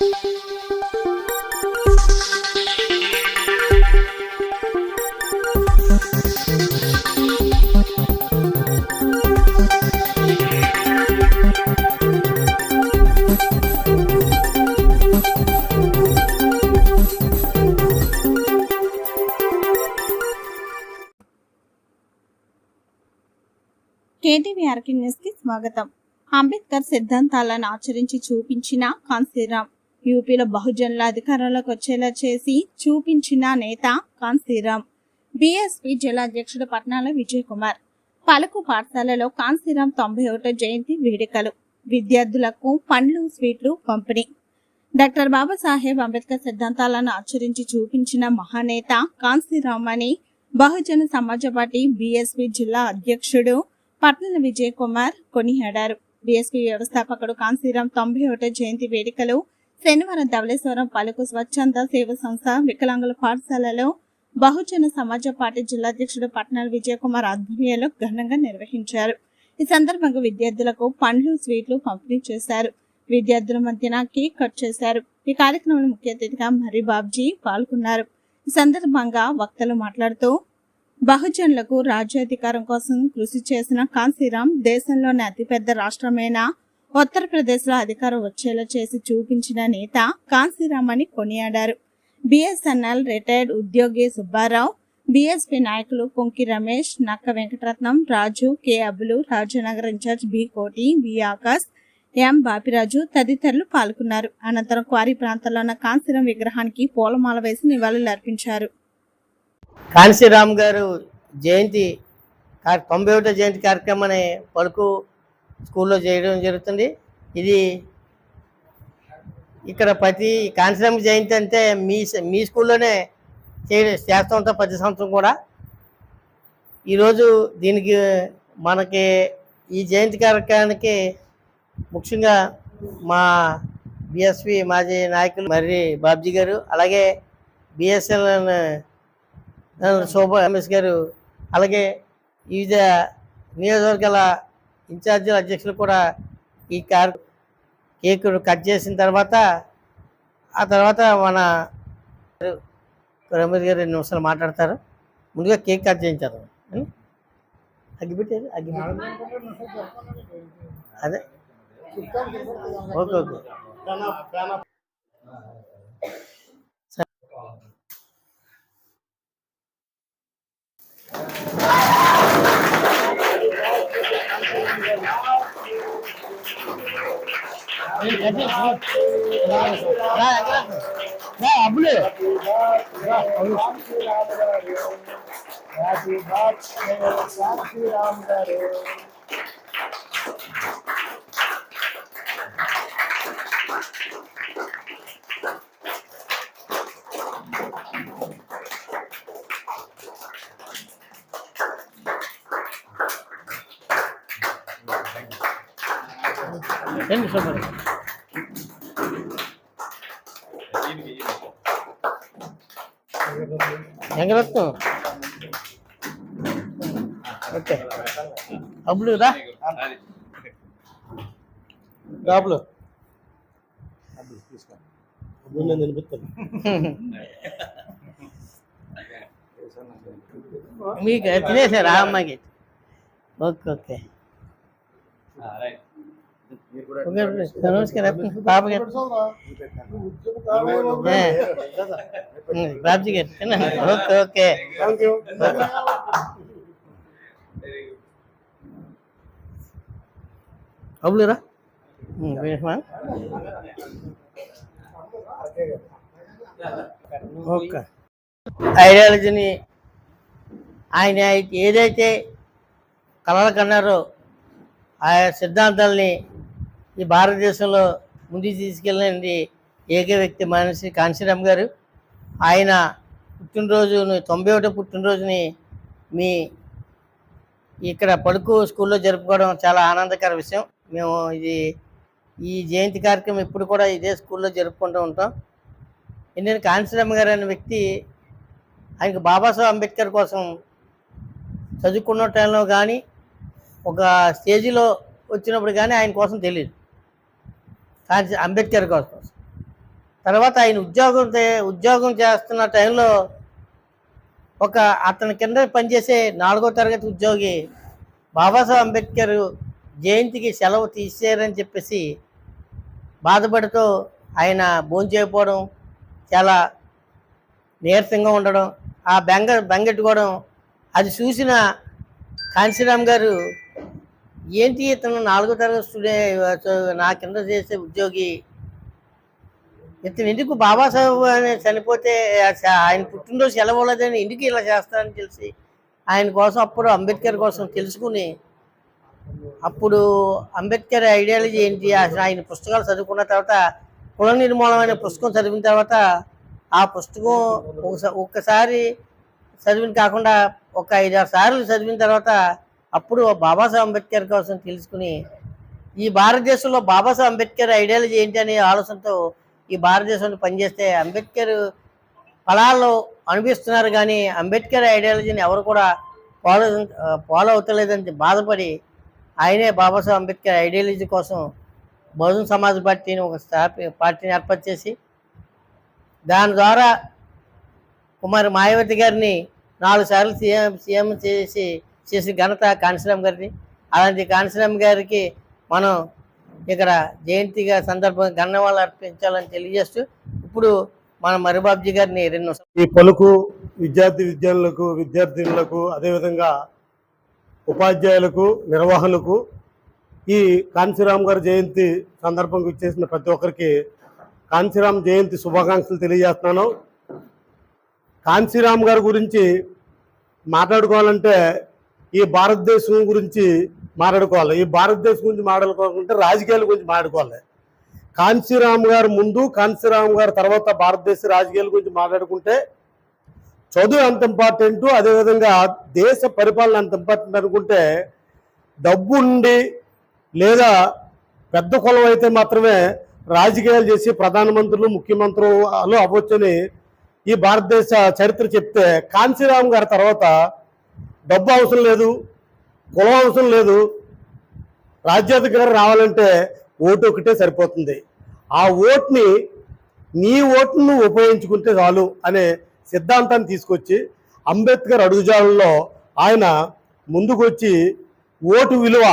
KTV ఆర్కి న్యూస్కి స్వాగతం. అంబేద్కర్ సిద్ధాంతాలను ఆచరించి చూపించిన కాన్సీరామ్ యూపీలో బహుజనుల అధికారంలోకి వచ్చేలా చేసి చూపించిన నేత కాన్సీరామ్ బీఎస్పీ జిల్లా అధ్యక్షుడు పట్నాల విజయ్ కుమార్ పలుకు పాఠశాలలో కాన్సీరామ్ తొంభై ఒకటో జయంతి వేడుకలు. విద్యార్థులకు పండ్లు స్వీట్లు పంపిణీ. డాక్టర్ బాబాసాహెబ్ అంబేద్కర్ సిద్ధాంతాలను ఆచరించి చూపించిన మహానేత కాన్సీరామ్ అని బహుజన సమాజ పార్టీ బీఎస్పీ జిల్లా అధ్యక్షుడు పట్నల విజయ్ కుమార్ కొనియాడారు. బీఎస్పీ వ్యవస్థాపకుడు కాన్సీరామ్ తొంభై ఒకటో జయంతి వేడుకలు శనివారం ధవళేశ్వరం పలుకు స్వచ్ఛంద సేవ సంస్థ వికలాంగుల పాఠశాలలో బహుజన సమాజ పార్టీ జిల్లా అధ్యక్షుడు పట్నాల విజయకుమార్ ఆధ్వర్యంలో ఘనంగా నిర్వహించారు. ఈ సందర్భంగా విద్యార్థులకు పండ్లు స్వీట్లు పంపిణీ చేశారు. విద్యార్థుల మధ్యన కేక్ కట్ చేశారు. ఈ కార్యక్రమంలో ముఖ్య అతిథిగా మరి బాబ్జీ పాల్గొన్నారు. ఈ సందర్భంగా వక్తలు మాట్లాడుతూ బహుజనులకు రాజ్యాధికారం కోసం కృషి చేసిన కాంశీరామ్ దేశంలోని అతిపెద్ద రాష్ట్రమైన? ఉత్తరప్రదేశ్లో అధికారం వచ్చేలా చేసి చూపించిన నేత కాంశీరామ్ కొనియాడారు. బిఎస్ఎన్ఎల్ రిటైర్డ్ ఉద్యోగి సుబ్బారావు బీఎస్పీ నాయకులు Ponki Ramesh Nakka Venkataratnam Raju K Abulu Rajanagar incharge B Koti B Akash M Bapiraju తదితరులు పాల్గొన్నారు. అనంతరం క్వారీ ప్రాంతంలో ఉన్న కాంశీరామ్ విగ్రహానికి పూలమాల వేసి నివాళులు అర్పించారు. కాంశీరామ్ గారు జయంతి తొంభై ఒకటో జయంతి కార్యక్రమాన్ని పలుకు స్కూల్లో చేయడం జరుగుతుంది. ఇది ఇక్కడ ప్రతి కాంశీరామ్ జయంతి అంటే మీ మీ స్కూల్లోనే చేయడం చేస్తూ ఉంటాం ప్రతి సంవత్సరం కూడా. ఈరోజు దీనికి మనకి ఈ జయంతి కార్యక్రమానికి ముఖ్యంగా మా బిఎస్పి మాజీ నాయకులు మర్రి బాబ్జీ గారు అలాగే బిఎస్ఎల్ శోభా రమేష్ గారు అలాగే వివిధ నియోజకవర్గాల ఇన్ఛార్జీల అధ్యక్షులు కూడా ఈ కార్ కేక్ కట్ చేసిన తర్వాత ఆ తర్వాత మన రమేష్ గారు రెండు నిమిషాలు మాట్లాడతారు. ముందుగా కేక్ కట్ చేయించారు. అగ్గిపెట్టారు అగ్గి అదే. Okay okay. అబ్బులే రండి Super Venkaratnam okay Abbulu రా రాబులు మీకు తినేసారు ఆ అమ్మాయికి ఓకే ఓకే ఓకే నమస్కారం గారు బాబ్జీ గారు. తినండి. ఓకే ఓకే అబ్బులురా ఓకే. ఐడియాలజీని ఆయన ఏదైతే కలలు కన్నారో ఆ సిద్ధాంతాలని ఈ భారతదేశంలో ముందుకు తీసుకెళ్ళండి ఏక వ్యక్తి మనిషి కాంశీరామ్ గారు. ఆయన పుట్టినరోజును తొంభై ఒకటో పుట్టినరోజుని మీ ఇక్కడ పడుకు స్కూల్లో జరుపుకోవడం చాలా ఆనందకర విషయం. మేము ఇది ఈ జయంతి కార్యక్రమం ఇప్పుడు కూడా ఇదే స్కూల్లో జరుపుకుంటూ ఉంటాం. ఎందుకంటే కాంశీరామ్ గారు అనే వ్యక్తి ఆయనకు బాబాసాహెబ్ అంబేద్కర్ కోసం చదువుకున్న టైంలో కానీ ఒక స్టేజీలో వచ్చినప్పుడు కానీ ఆయన కోసం తెలియదు. కానీ అంబేద్కర్ కోసం. తర్వాత ఆయన ఉద్యోగం ఉద్యోగం చేస్తున్న టైంలో ఒక అతని కింద పనిచేసే నాలుగో తరగతి ఉద్యోగి బాబాసాహెబ్ అంబేద్కర్ జయంతికి సెలవు తీసేయారని చెప్పేసి బాధపడుతూ ఆయన భోంచేయకపోవడం చాలా నీరసంగా ఉండడం ఆ బెంగ బెంగెట్టుకోవడం అది చూసిన కాంశీరామ్ గారు ఏంటి ఇతను నాలుగో తరగతి స్టూడెంట్ నా కింద చేసే ఉద్యోగి? ఇతను ఎందుకు బాబాసాహెబ్ అని చనిపోతే ఆయన పుట్టినరోజు సెలవులదని ఎందుకు ఇలా చేస్తారని తెలిసి ఆయన కోసం అప్పుడు అంబేద్కర్ కోసం తెలుసుకుని అప్పుడు అంబేద్కర్ ఐడియాలజీ ఏంటి? అసలు ఆయన పుస్తకాలు చదువుకున్న తర్వాత కుల నిర్మూలన అనే పుస్తకం చదివిన తర్వాత ఆ పుస్తకం ఒకసారి చదివిన కాకుండా ఒక ఐదారు సార్లు చదివిన తర్వాత అప్పుడు బాబాసాహెబ్ అంబేద్కర్ కోసం తెలుసుకుని ఈ భారతదేశంలో బాబాసాహెబ్ అంబేద్కర్ ఐడియాలజీ ఏంటి అనే ఆలోచనతో ఈ భారతదేశంలో పనిచేస్తే అంబేద్కర్ ఫలాల్లో అనిపిస్తున్నారు కానీ అంబేద్కర్ ఐడియాలజీని ఎవరు కూడా ఫాలో ఫాలో అవుతలేదని బాధపడి ఆయనే బాబాసాహెబ్ అంబేద్కర్ ఐడియాలజీ కోసం బహుజన సమాజ్ పార్టీని ఒక స్థాపి పార్టీని ఏర్పాటు చేసి దాని ద్వారా కుమారి మాయావతి గారిని నాలుగు సార్లు సీఎం సీఎం చేసి చేసిన ఘనత కాంశీరామ్ గారిని అలాంటి కాంశీరామ్ గారికి మనం ఇక్కడ జయంతిగా సందర్భంగా ఘనవాళ్ళు అర్పించాలని తెలియజేస్తూ ఇప్పుడు మన మరిబాబ్జీ గారిని రెండు ఈ పలుకు విద్యార్థి విద్యార్థులకు విద్యార్థినులకు అదేవిధంగా ఉపాధ్యాయులకు నిర్వహణకు ఈ కాంచీరామ్ గారి జయంతి సందర్భంగా ఇచ్చేసిన ప్రతి ఒక్కరికి కాంచీరామ్ జయంతి శుభాకాంక్షలు తెలియజేస్తున్నాను. కాంచీరామ్ గారి గురించి మాట్లాడుకోవాలంటే ఈ భారతదేశం గురించి మాట్లాడుకోవాలి. ఈ భారతదేశం గురించి మాట్లాడుకోవాలంటే రాజకీయాల గురించి మాట్లాడుకోవాలి. కాంశీరామ్ గారు ముందు కాంశీరామ్ గారు తర్వాత భారతదేశ రాజకీయాల గురించి మాట్లాడుకుంటే చదువు ఎంత ఇంపార్టెంట్ అదేవిధంగా దేశ పరిపాలన ఎంత ఇంపార్టెంట్ అనుకుంటే డబ్బు ఉండి లేదా పెద్ద కులం అయితే మాత్రమే రాజకీయాలు చేసి ప్రధానమంత్రులు ముఖ్యమంత్రులు అవ్వచ్చని ఈ భారతదేశ చరిత్ర చెప్తే కాంశీరామ్ గారి తర్వాత డబ్బు అవసరం లేదు కులం అవసరం లేదు. రాజ్యాధికారం రావాలంటే ఓటు ఒకటే సరిపోతుంది. ఆ ఓటుని నీ ఓటును ఉపయోగించుకుంటే చాలు అనే సిద్ధాంతాన్ని తీసుకొచ్చి అంబేద్కర్ అడుగుజాలలో ఆయన ముందుకొచ్చి ఓటు విలువ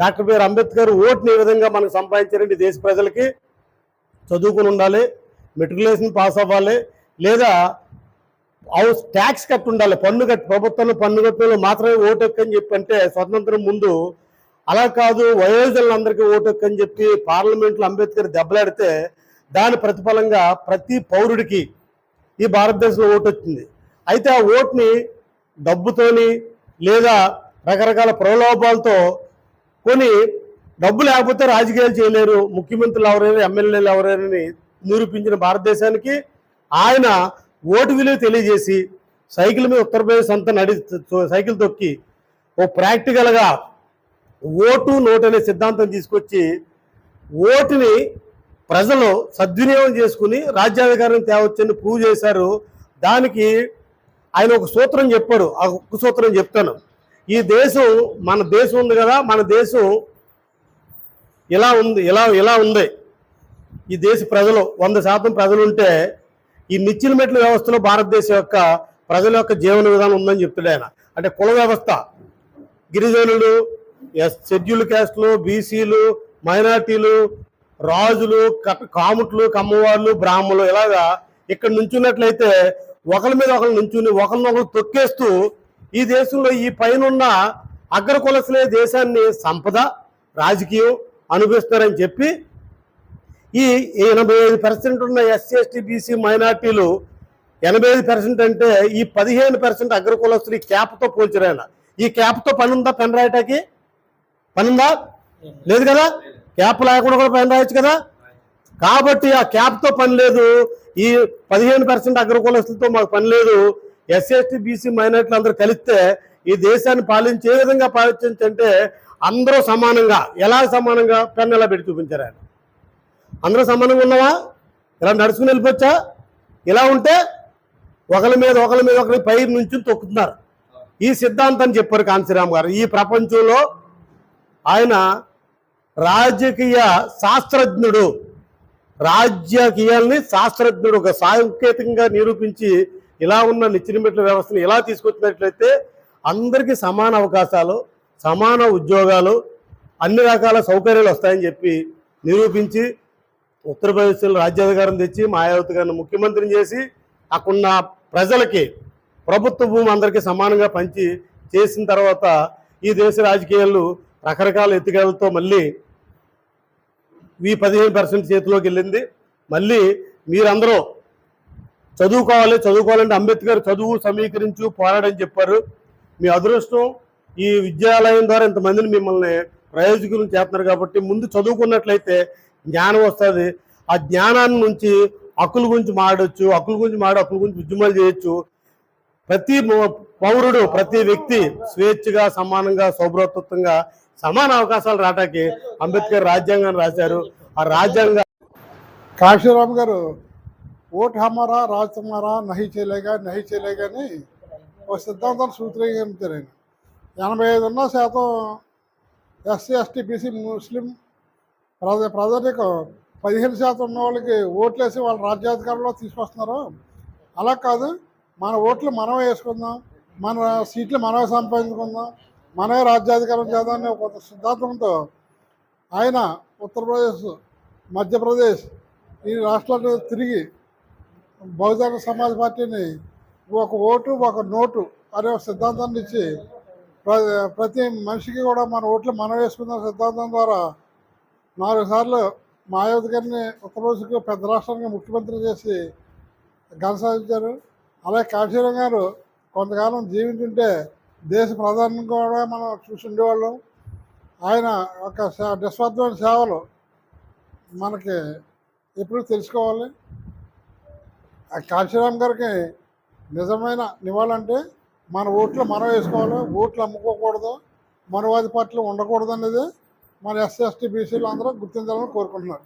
డాక్టర్ బిఆర్ అంబేద్కర్ ఓటుని ఏ విధంగా మనకు సంపాదించారంటే దేశ ప్రజలకి చదువుకుని ఉండాలి మెట్రికులేషన్ పాస్ అవ్వాలి లేదా హౌస్ ట్యాక్స్ కట్టి ఉండాలి. పన్ను కట్టి ప్రభుత్వంలో పన్ను కట్టడంలో మాత్రమే ఓటు హక్కు అని చెప్పి అంటే స్వతంత్రం ముందు అలా కాదు వయోజనులందరికీ ఓటు హక్కు అని చెప్పి పార్లమెంట్లో అంబేద్కర్ దెబ్బలాడితే దాని ప్రతిఫలంగా ప్రతి పౌరుడికి ఈ భారతదేశంలో ఓటు వచ్చింది. అయితే ఆ ఓటుని డబ్బుతోని లేదా రకరకాల ప్రలోభాలతో కొని డబ్బు లేకపోతే రాజకీయాలు చేయలేరు. ముఖ్యమంత్రులు ఎవరైనా ఎమ్మెల్యేలు ఎవరైనా నిరూపించిన భారతదేశానికి ఆయన ఓటు విలువ తెలియజేసి సైకిల్ మీద ఉత్తరప్రదేశ్ అంతా నడి సైకిల్ తొక్కి ఓ ప్రాక్టికల్గా ఓటు నోటు అనే సిద్ధాంతం తీసుకొచ్చి ఓటుని ప్రజలు సద్వినియోగం చేసుకుని రాజ్యాధికారం తేవచ్చని ప్రూవ్ చేశారు. దానికి ఆయన ఒక సూత్రం చెప్పాడు. ఆ ఒక్క సూత్రం చెప్తాను. ఈ దేశం మన దేశం ఉంది కదా మన దేశం ఇలా ఉంది ఇలా ఇలా ఉంది. ఈ దేశ ప్రజలు వంద శాతం ప్రజలు ఉంటే ఈ నిచ్చిన మెట్ల వ్యవస్థలో భారతదేశం యొక్క ప్రజల యొక్క జీవన విధానం ఉందని చెప్తాడు ఆయన. అంటే కుల వ్యవస్థ. గిరిజనులు ఎస్ షెడ్యూల్ క్యాస్ట్లు బీసీలు మైనార్టీలు రాజులు కాముట్లు కమ్మవాళ్ళు బ్రాహ్మణులు ఇలాగా ఇక్కడ నుంచున్నట్లయితే ఒకరి మీద ఒకరు నుంచుని ఒకరినొకరు తొక్కేస్తూ ఈ దేశంలో ఈ పైన అగ్రకులసులే దేశాన్ని సంపద రాజకీయం అనుభవిస్తారని చెప్పి ఈ ఎనభై ఐదు పర్సెంట్ ఉన్న ఎస్సీ ఎస్టీ బీసీ మైనార్టీలు ఎనభై ఐదు పర్సెంట్ అంటే ఈ పదిహేను పర్సెంట్ అగ్రకులస్తులు ఈ క్యాప్తో పోల్చరాయన ఈ క్యాప్తో పని ఉందా పెన్ రాయటాకి పని ఉందా లేదు కదా? క్యాప్ లేకుండా కూడా పెన్ రాయొచ్చు కదా? కాబట్టి ఆ క్యాప్తో పని లేదు. ఈ పదిహేను పర్సెంట్ అగ్రకులస్తులతో మాకు పని లేదు. ఎస్సీ ఎస్టీ బీసీ మైనార్టీలు అందరూ కలిస్తే ఈ దేశాన్ని పాలించే విధంగా పాలించంటే అందరూ సమానంగా ఎలా సమానంగా? పెన్ ఎలా పెట్టి చూపించారు ఆయన? అందరూ సమానంగా ఉన్నావా? ఇలా నడుచుకుని వెళ్ళిపోవచ్చా? ఇలా ఉంటే ఒకరి మీద ఒకరి మీద ఒకరి పై నుంచి తొక్కుతున్నారు. ఈ సిద్ధాంతాన్ని చెప్పారు కాంతిరామ్ గారు. ఈ ప్రపంచంలో ఆయన రాజకీయ శాస్త్రజ్ఞుడు. రాజకీయాల్ని శాస్త్రజ్ఞుడు ఒక సాంకేతికంగా నిరూపించి ఇలా ఉన్న నిచ్చెనమెట్ల వ్యవస్థను ఇలా తీసుకొచ్చినట్లయితే అందరికీ సమాన అవకాశాలు సమాన ఉద్యోగాలు అన్ని రకాల సౌకర్యాలు వస్తాయని చెప్పి నిరూపించి ఉత్తరప్రదేశ్లో రాజ్యాధికారం తెచ్చి మాయావతి గారిని ముఖ్యమంత్రిని చేసి అక్కడున్న ప్రజలకి ప్రభుత్వ భూమి అందరికీ సమానంగా పంచి చేసిన తర్వాత ఈ దేశ రాజకీయాలు రకరకాల ఎత్తుగడలతో మళ్ళీ ఈ పదిహేను పర్సెంట్ చేతిలోకి వెళ్ళింది. మళ్ళీ మీరందరూ చదువుకోవాలి చదువుకోవాలంటే అంబేద్కర్ చదువు సమీకరించు పోరాడని చెప్పారు. మీ అదృష్టం ఈ విద్యాలయం ద్వారా ఇంతమందిని మిమ్మల్ని ప్రయోజకులను చేస్తున్నారు కాబట్టి ముందు చదువుకున్నట్లయితే జ్ఞానం వస్తుంది. ఆ జ్ఞానాన్ని నుంచి హక్కుల గురించి మాడొచ్చు హక్కుల గురించి మాడి హక్కుల గురించి ఉద్యమాలు చేయొచ్చు. ప్రతి పౌరుడు ప్రతి వ్యక్తి స్వేచ్ఛగా సమానంగా సౌభ్రతత్వంగా సమాన అవకాశాలు రావటానికి అంబేద్కర్ రాజ్యాంగాన్ని రాశారు. ఆ రాజ్యాంగ కాశీరామ్ గారు ఓట్ హమారా రాజ్ హమారా నహి చేయలేగా నహి చేయలేగా అని ఒక సిద్ధాంతాన్ని సూత్రీకరించారు ఆయన. ఎనభై ఐదున్న శాతం ఎస్సీ ఎస్టీ బీసీ ముస్లిం ప్రజ ప్రజలకు పదిహేను శాతం ఉన్న వాళ్ళకి ఓట్లేసి వాళ్ళ రాజ్యాధికారంలో తీసుకొస్తున్నారు. అలా కాదు మన ఓట్లు మనమే వేసుకుందాం మన సీట్లు మనమే సంపాదించుకుందాం మనమే రాజ్యాధికారం చేద్దామని ఒక సిద్ధాంతంతో ఆయన ఉత్తరప్రదేశ్ మధ్యప్రదేశ్ ఈ రాష్ట్రాల్లో తిరిగి బహుజన సమాజ్ పార్టీని ఒక ఓటు ఒక నోటు అనే ఒక సిద్ధాంతాన్ని ఇచ్చి ప్ర- ప్రతి మనిషికి కూడా మన ఓట్లు మనం వేసుకున్న సిద్ధాంతం ద్వారా నాలుగు సార్లు మాయావతి గారిని ఒక్కరోజుకు పెద్ద రాష్ట్రానికి ముఖ్యమంత్రి చేసి ఘన సాధించారు అలాగే కాశీరావు గారు కొంతకాలం జీవించుంటే దేశ ప్రధాని కూడా మనం చూసి ఉండేవాళ్ళం. ఆయన ఒక సే- నిస్వార్థమైన సేవలు మనకి ఎప్పుడు తెలుసుకోవాలి. ఆ కాశీరామ్ గారికి నిజమైన నివాళంటే మన ఓట్లు మనం వేసుకోవాలి. ఓట్లు అమ్ముకోకూడదు. మనవాది పార్టీలు ఉండకూడదు అనేది మన ఎస్సీ ఎస్టీ బీసీలు అందరూ గుర్తించాలని కోరుకుంటున్నారు.